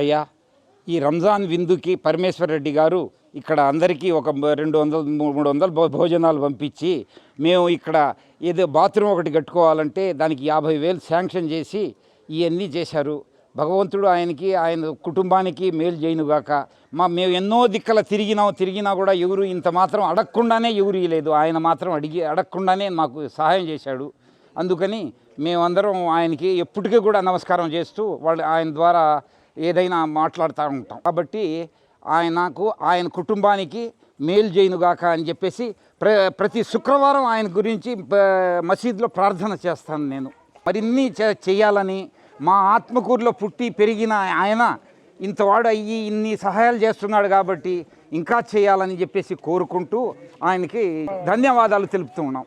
అయ్యా ఈ రంజాన్ విందుకి పరమేశ్వర్ రెడ్డి గారు ఇక్కడ అందరికీ ఒక రెండు వందలు మూడు వందలు భో- భోజనాలు పంపించి మేము ఇక్కడ ఏదో బాత్రూమ్ ఒకటి కట్టుకోవాలంటే దానికి యాభై వేలు శాంక్షన్ చేసి ఇవన్నీ చేశారు. భగవంతుడు ఆయనకి ఆయన కుటుంబానికి మేలు చేయనుగాక. మా మేము ఎన్నో దిక్కల తిరిగినాం తిరిగినా కూడా ఎవరు ఇంత మాత్రం అడగకుండానే ఎవరు ఇవ్వలేదు ఆయన మాత్రం అడిగి అడగకుండానే మాకు సహాయం చేశాడు. అందుకని మేమందరం ఆయనకి ఎప్పటికీ కూడా నమస్కారం చేస్తూ వాళ్ళు ఆయన ద్వారా ఏదైనా మాట్లాడుతూ ఉంటాం. కాబట్టి ఆయనకు ఆయన కుటుంబానికి మేలు చేయనుగాక అని చెప్పేసి ప్ర ప్రతి శుక్రవారం ఆయన గురించి మసీద్లో మసీదులో ప్రార్థన చేస్తాను నేను. మరిన్ని చే- చేయాలని మా ఆత్మకూరులో పుట్టి పెరిగిన ఆయన ఇంతవాడు అయ్యి ఇన్ని సహాయాలు చేస్తున్నాడు కాబట్టి ఇంకా చేయాలని చెప్పేసి కోరుకుంటూ ఆయనకి ధన్యవాదాలు తెలుపుతూ ఉన్నాం.